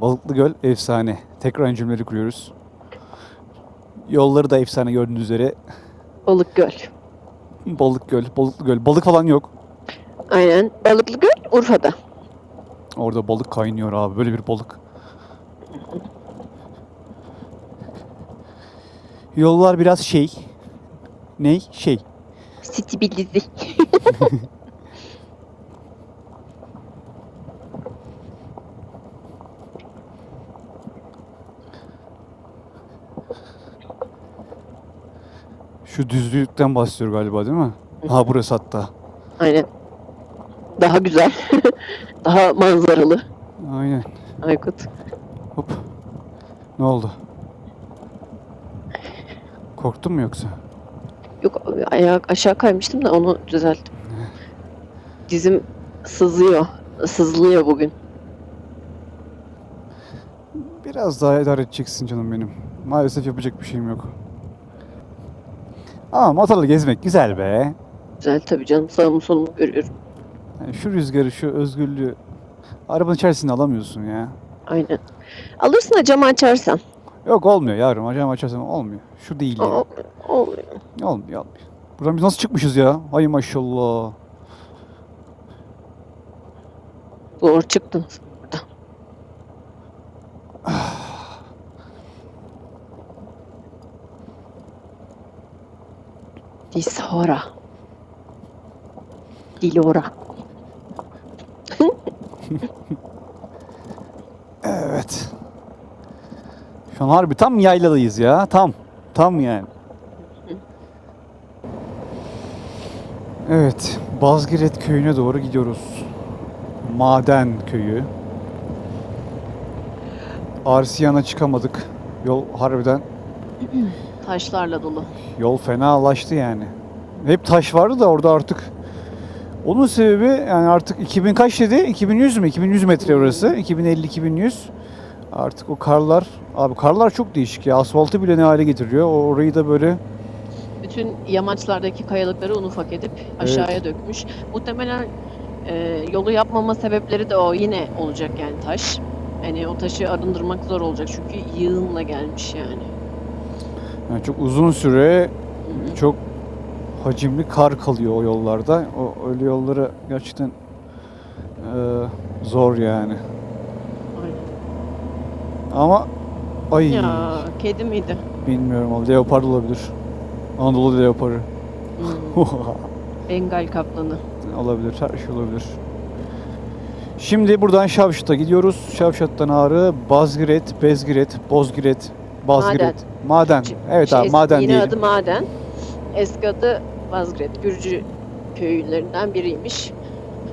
Balıklı Göl efsane. Tekrar cümleleri kuruyoruz. Yolları da efsane gördüğünüz üzere. Balık Göl. Balık Göl, Balıklı Göl. Balık falan yok. Aynen. Balıklı Göl Urfa'da. Orada balık kaynıyor abi. Böyle bir balık. Yollar biraz şey. Ney? Şey. City Şu düzlükten bahsediyor galiba değil mi? Ha burası hatta. Aynen. Daha güzel. Daha manzaralı. Aynen. Aykut. Hop. Ne oldu? Korktun mu yoksa? Yok ayağa aşağı kaymıştım da onu düzelttim. Dizim sızıyor. Sızlıyor bugün. Biraz daha idare edeceksin canım benim. Maalesef yapacak bir şeyim yok. Ama motorla gezmek güzel be. Güzel tabii canım. Sağımı solumu görüyorum. Yani şu rüzgarı, şu özgürlüğü arabanın içerisinde alamıyorsun ya. Aynen. Alırsın da camı açarsan. Yok olmuyor yavrum. Acaba açarsan olmuyor. Şu değil ya. O, olmuyor. Olmuyor, olmuyor. Buradan biz nasıl çıkmışız ya? Hay maşallah. Zor çıktınız Dishora. Dilora. Evet. Şu an harbi tam yayladayız ya. Tam. Tam yani. Evet. Bazgiret köyüne doğru gidiyoruz. Maden köyü. Arsiyan'a çıkamadık. Yol harbiden Taşlarla dolu. yol fenalaştı yani. Hep taş vardı da orada artık. Onun sebebi yani artık 2000 kaç dedi? 2100 mü? 2100 metre orası. 2050-2100. Artık o karlar, abi karlar çok değişik ya. Asfaltı bile ne hale getiriyor. Orayı da böyle Bütün yamaçlardaki kayalıkları un ufak edip aşağıya dökmüş. Muhtemelen e, yolu yapmama sebepleri de o yine olacak yani taş. Hani o taşı arındırmak zor olacak çünkü yığınla gelmiş yani. Yani çok uzun süre çok hacimli kar kalıyor o yollarda. O öyle yolları gerçekten eee, zor yani. Ama ay Ya kedi miydi? bilmiyorum o leopar olabilir. Anadolu leoparı. Hmm, Bengal kaplanı. olabilir, her şey olabilir. Şimdi buradan Şavşat'a gidiyoruz. Şavşat'tan Ağrı, Bazgiret, Bezgiret, Bozgiret, Bazgiret. Maden. Şey- Evet şey, abi maden Yine diyelim. adı Maden. Eski adı Vazgret. Gürcü köylerinden biriymiş.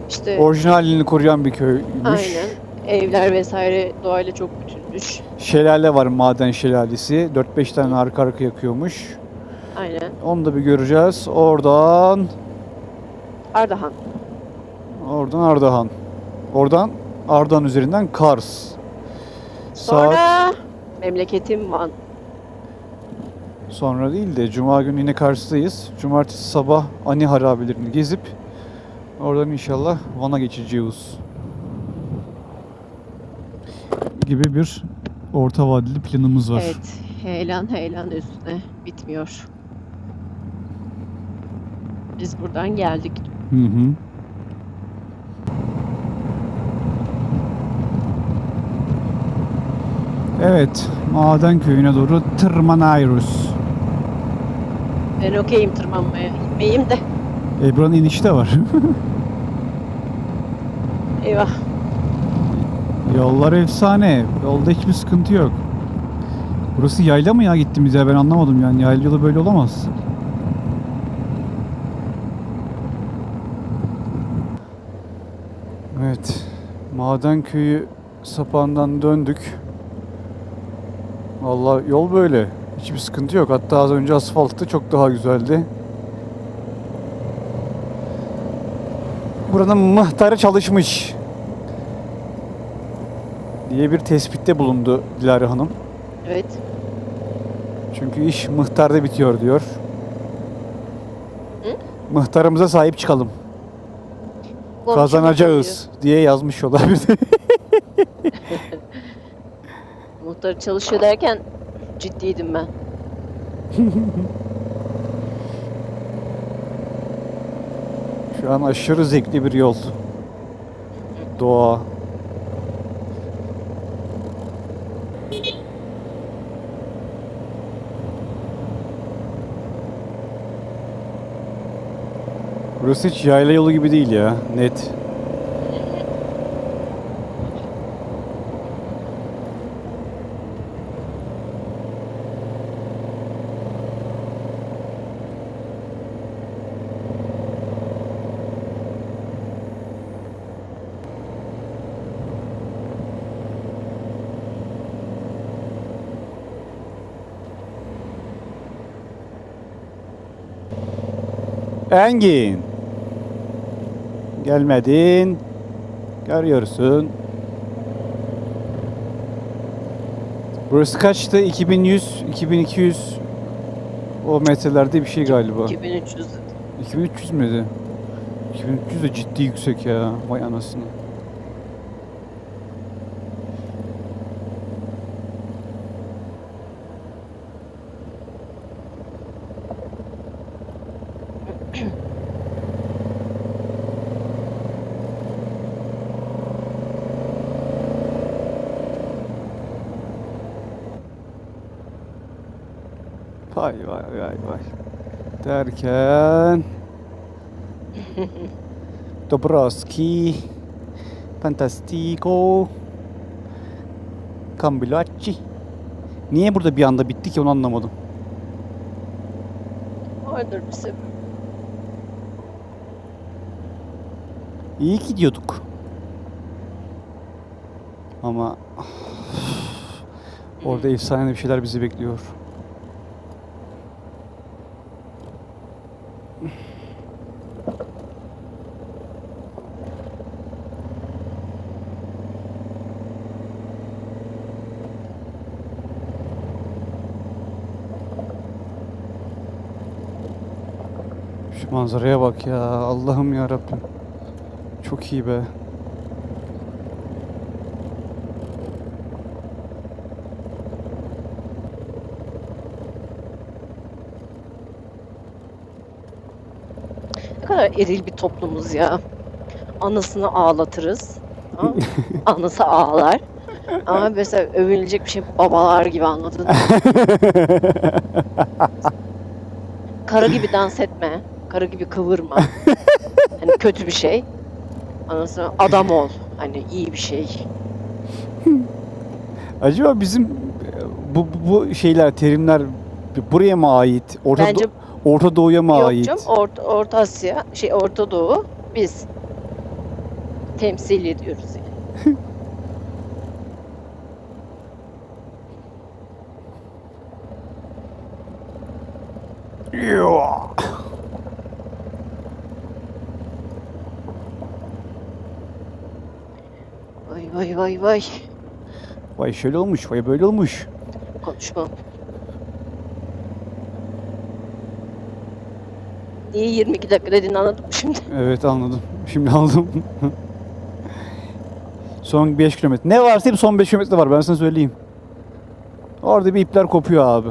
İşte Orijinalliğini koruyan bir köymüş. aynen evler vesaire doğayla çok bütünmüş. Şelale var maden şelalesi. 4-5 tane arka arka yakıyormuş. Aynen. Onu da bir göreceğiz. Oradan Ardahan. oradan Ardahan. Oradan Ardahan üzerinden Kars. Sonra Saat memleketim Van. sonra değil de Cuma günü yine Kars'tayız. Cumartesi sabah Ani harabelerini gezip oradan inşallah Van'a geçeceğiz. Gibi bir orta vadeli planımız var. Evet. Heyelan heyelan üstüne bitmiyor. Biz buradan geldik. Hı hı. Evet, Maden Köyü'ne doğru tırmanıyoruz. Ben okeyim tırmanmaya. İnmeyeyim de. E, buranın inişi de var. Eyvah. Yollar efsane. Yolda hiçbir sıkıntı yok. Burası yayla mı ya gittiğimiz yer ben anlamadım yani. Yayla yolu böyle olamaz. Evet. Maden köyü sapağından döndük. Vallahi yol böyle. Hiçbir sıkıntı yok. Hatta az önce asfaltı çok daha güzeldi. Buranın mıhtarı çalışmış diye bir tespitte bulundu Dilara Hanım. Evet. Çünkü iş mıhtarda bitiyor diyor. Hı? Mıhtarımıza sahip çıkalım. Komşu Kazanacağız diye yazmış olabilir. Muhtar çalışıyor derken ciddiydim ben. Şu an aşırı zevkli bir yol. Doğa. Burası hiç yayla yolu gibi değil ya. Net. Engin. Gelmedin. Görüyorsun. Burası kaçtı? 2100, 2200 o metrelerde bir şey galiba. 2300 2300 müydü? 2300 de ciddi yüksek ya. Vay anasını. Vay vay vay. Derken Dobroski Fantastico Cambilacci Niye burada bir anda bitti ki onu anlamadım. vardır bir sebep. İyi gidiyorduk. Ama orada efsane bir şeyler bizi bekliyor. Manzaraya bak ya. Allah'ım ya Rabbim. Çok iyi be. Ne kadar eril bir toplumuz ya. Anasını ağlatırız. Mı? Anası ağlar. Ama mesela övünülecek bir şey babalar gibi anladın? Karı gibi dans etme. Karı gibi kıvırma. Hani kötü bir şey. Anasını adam ol. Hani iyi bir şey. Acaba bizim bu, bu, şeyler, terimler buraya mı ait? Orta, Bence Do- Orta Doğu'ya mı yok ait? canım. Orta, Orta Asya, şey Orta Doğu biz temsil ediyoruz yani. Vay vay vay vay. Şöyle olmuş, vay böyle olmuş. Konuşma. Niye 22 dakika dediğini anladım şimdi. Evet anladım. Şimdi anladım. son 5 kilometre. Ne varsa hep son 5 kilometre var ben sana söyleyeyim. Orada bir ipler kopuyor abi.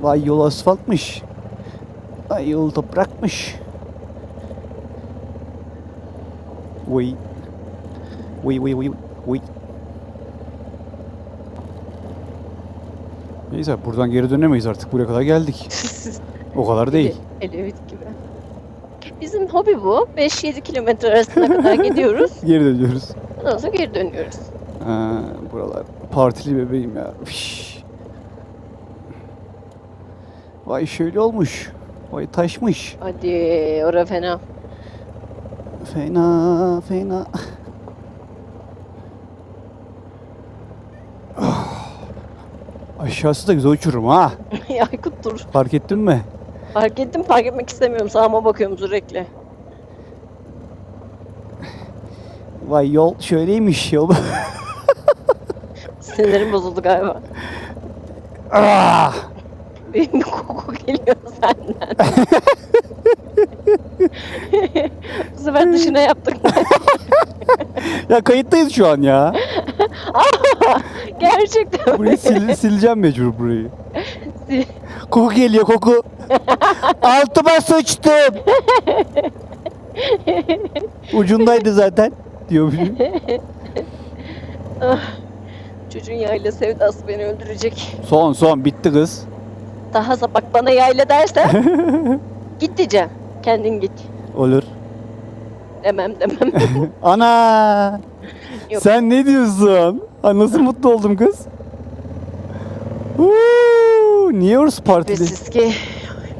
Vay yol asfaltmış. Vay yol toprakmış. Vay. Vay vay vay vay. Neyse buradan geri dönemeyiz artık. Buraya kadar geldik. O kadar değil. Elevit gibi. Bizim hobi bu. 5-7 kilometre arasına kadar gidiyoruz. Geri dönüyoruz. Ondan sonra geri dönüyoruz. Ha, buralar partili bebeğim ya. Fiş. Vay şöyle olmuş. Vay taşmış. Hadi ora fena. Fena fena. Ah. Aşağısı da güzel uçurum ha. Aykut dur. Fark ettin mi? Fark ettim fark etmek istemiyorum. Sağıma bakıyorum sürekli. Vay yol şöyleymiş yol. Sinirim bozuldu galiba. Ah! Benim bir koku geliyor senden. Sefer dışına yaptık. ya kayıttayız şu an ya. Gerçekten. Burayı sil- sileceğim mecbur burayı. Sil. Koku geliyor koku. Altıma sıçtım. Ucundaydı zaten diyormuşum. Çocuğun yayla sevdası beni öldürecek. Son son bitti kız. Daha bak bana yayla dersen git diyeceğim. Kendin git. Olur. Demem demem. Ana! Yok. Sen ne diyorsun? Ha, nasıl mutlu oldum kız? Huu, Niye orası partili? Şüphesiz ki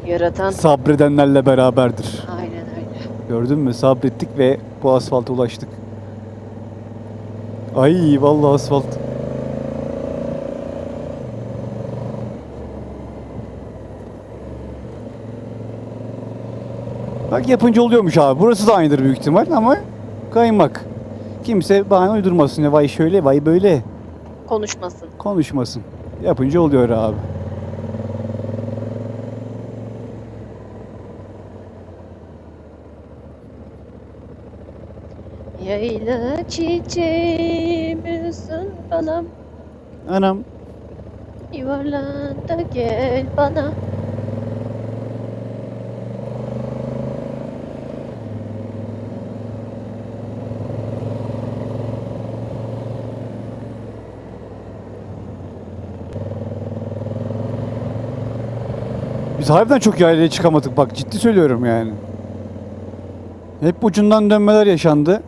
yaratan. Sabredenlerle beraberdir. Aynen öyle. Gördün mü? Sabrettik ve bu asfalta ulaştık. Ay vallahi asfalt. Bak yapınca oluyormuş abi. Burası da aynıdır büyük ihtimal ama kaymak. Kimse bahane uydurmasın ya vay şöyle vay böyle Konuşmasın. konuşmasın. Yapınca oluyor abi. Yayla çiçeğimizin bana Anam yuvarlan da gel bana. Biz harbiden çok yaylaya çıkamadık bak ciddi söylüyorum yani. Hep ucundan dönmeler yaşandı.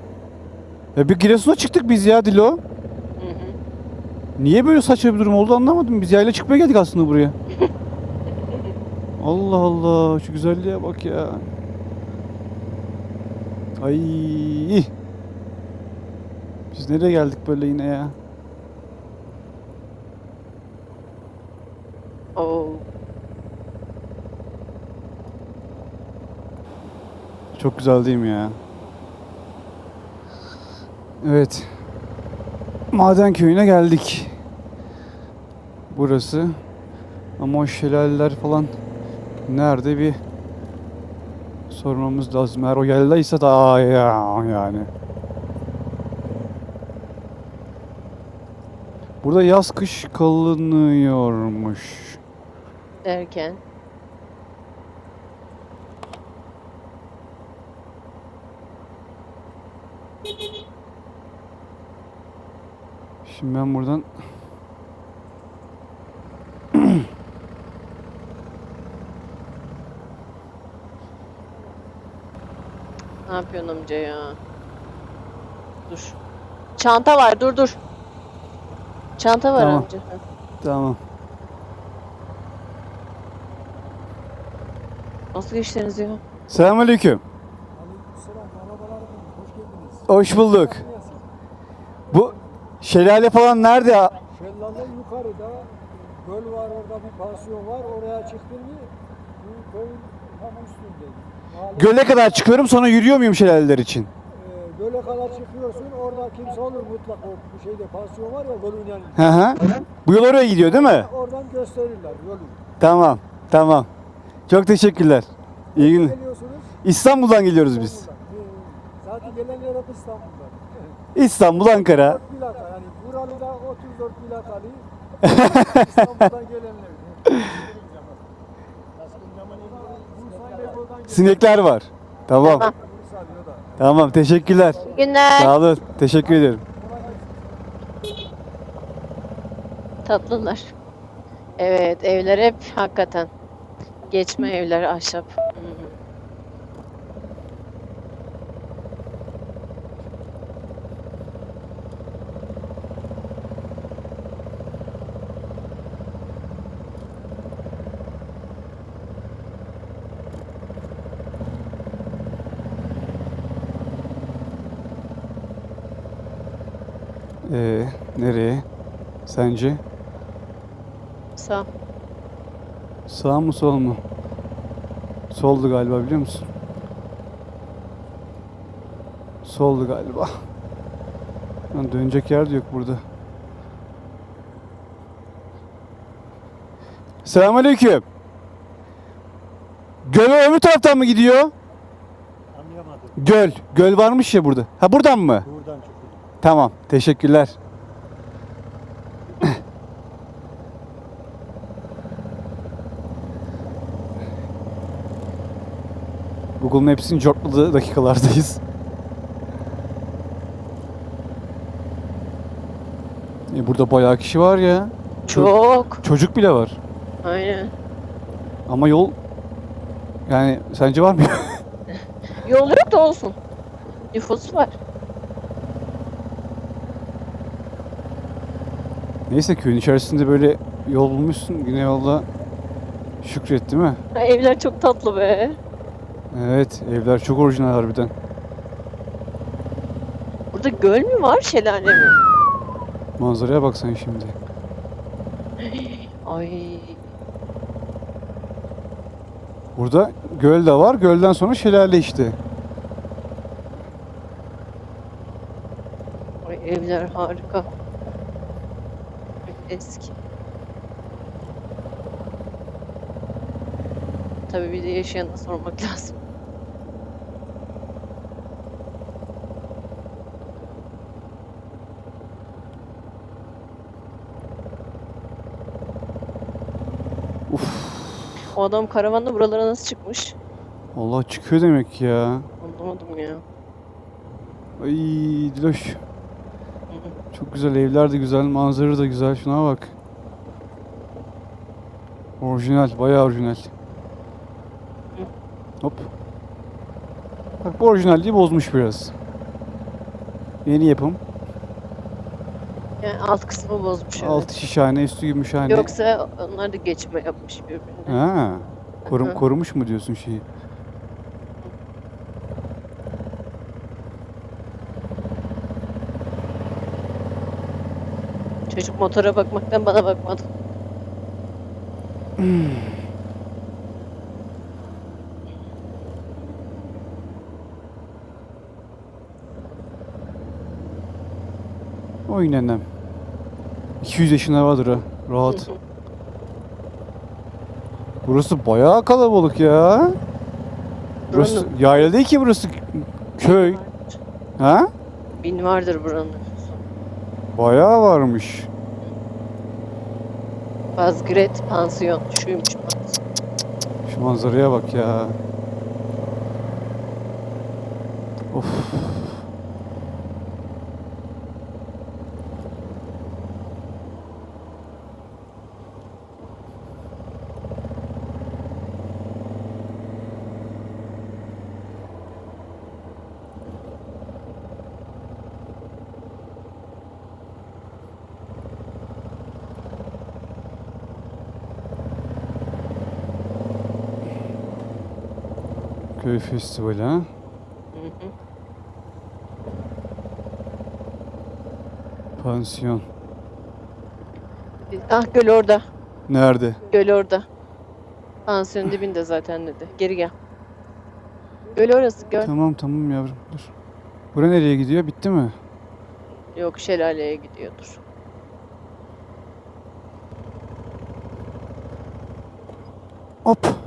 E bir Giresun'a çıktık biz ya Dilo. Hı hı. Niye böyle saçma bir durum oldu anlamadım. Biz yayla çıkmaya geldik aslında buraya. Allah Allah şu güzelliğe bak ya. Ay. Biz nereye geldik böyle yine ya? Çok güzel değil mi ya? Evet. Maden köyüne geldik. Burası. Ama o şelaleler falan nerede bir sormamız lazım. Eğer o yaylaysa da ya yani. Burada yaz kış kalınıyormuş. Derken. Şimdi ben buradan Ne yapıyorsun amca ya? Dur. Çanta var dur dur. Çanta var Tamam. amca. Tamam. Nasıl geçtiniz ya? Selamünaleyküm. Hoş bulduk. Şelale falan nerede ya? Şelale yukarıda göl var orada bir pansiyon var oraya çıktın mı bu köyün tam üstünde. Mahalle, Göle kadar çıkıyorum sonra yürüyor muyum şelaleler için? e, göle kadar çıkıyorsun orada kimse olur mutlaka o bu şeyde pansiyon var ya gölün yanında. Hı hı. Bu yol oraya gidiyor değil mi? Oradan gösterirler yolu. Tamam. Tamam. Çok teşekkürler. İyi günler. Geliyorsunuz İstanbul'dan geliyoruz biz. İstanbul'dan. E, zaten gelenler hep İstanbul'dan. İstanbul, Ankara. 34 plaka da 34 plakalı İstanbul'dan gelenler. Sinekler var. Tamam. Tamam. Tamam. Teşekkürler. İyi günler. Sağ olun. Teşekkür ederim. Tatlılar. Evet evler hep hakikaten. Geçme evler ahşap. Hı hı. Ee, nereye? Sence? Sağ. Sağ mı sol mu? Soldu galiba biliyor musun? Soldu galiba. Lan dönecek yer de yok burada. Selamünaleyküm. Göl öbür taraftan mı gidiyor? Anlayamadım. Göl. Göl varmış ya burada. Ha buradan mı? Buradan Tamam. Teşekkürler. Google Maps'in cortladığı dakikalardayız. E burada bayağı kişi var ya. Çok. Çocuk bile var. Aynen. Ama yol yani sence var mı? Yol yok da olsun. Nüfus var. Neyse köyün içerisinde böyle yol bulmuşsun. Yine yolda şükret değil mi? Ha, evler çok tatlı be. Evet evler çok orijinal harbiden. Burada göl mü var şelale mi? Manzaraya bak sen şimdi. Ay. Burada göl de var. Gölden sonra şelale işte. Ay evler harika. Eski. Tabii bir de yaşayana sormak lazım. Uf. O adam karavanla buralara nasıl çıkmış? Allah çıkıyor demek ya. Anlamadım ya. Ay Diloş. Çok güzel evler de güzel, manzara da güzel. Şuna bak. Orijinal, bayağı orijinal. Hop. Bak bu orijinalliği bozmuş biraz. Yeni yapım. Yani alt kısmı bozmuş. evet. Altı şişhane, üstü gümüşhane. Yoksa onlar da geçme yapmış birbirine. Ha. Korum, korumuş mu diyorsun şeyi? Çocuk motora bakmaktan bana bakmadı. Oy nenem. 200 yaşında vardır ha. Rahat. Burası bayağı kalabalık ya. Burası Buranın- yayla değil ki burası köy. Ha? Bin vardır buranın. Bayağı varmış. Bazgret pansiyon. Şuymuş pansiyon. Şu manzaraya bak ya. Köy festivali ha. Hı hı. Pansiyon. Ah göl orada. Nerede? Göl orada. Pansiyonun dibinde zaten dedi. Geri gel. Göl orası göl. Tamam tamam yavrum dur. Bura nereye gidiyor? Bitti mi? Yok şelaleye gidiyordur. Hop.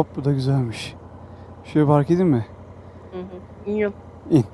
Hop bu da güzelmiş. Şöyle park edeyim mi? Hı hı. İniyorum. İn.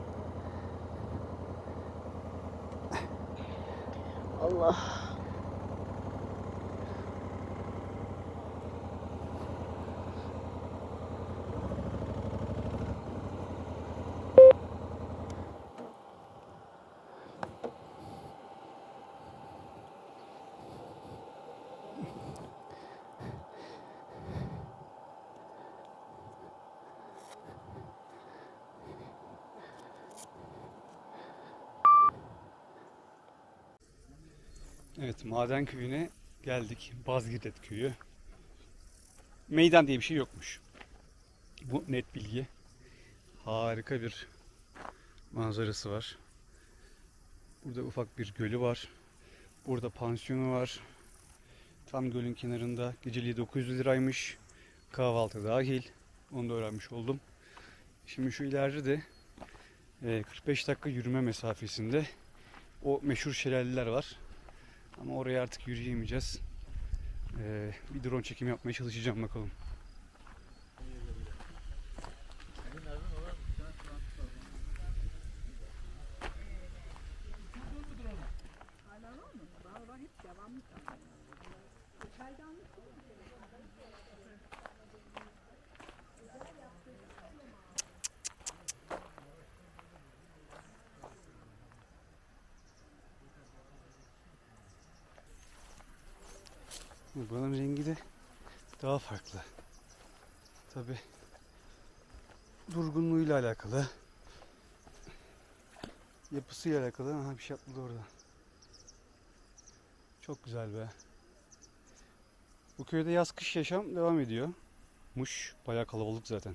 Evet, Maden Köyü'ne geldik. Bazgirdet Köyü. Meydan diye bir şey yokmuş. Bu net bilgi. Harika bir manzarası var. Burada ufak bir gölü var. Burada pansiyonu var. Tam gölün kenarında. Geceliği 900 liraymış. Kahvaltı dahil. Onu da öğrenmiş oldum. Şimdi şu ileride de Ee, 45 dakika yürüme mesafesinde o meşhur şelaleler var. Ama oraya artık yürüyemeyeceğiz. Ee, bir drone çekim yapmaya çalışacağım bakalım. Buranın rengi de daha farklı. Tabi durgunluğuyla alakalı. Yapısıyla alakalı. Aha bir şey atladı orada. Çok güzel be. Bu köyde yaz kış yaşam devam ediyor. Muş bayağı kalabalık zaten.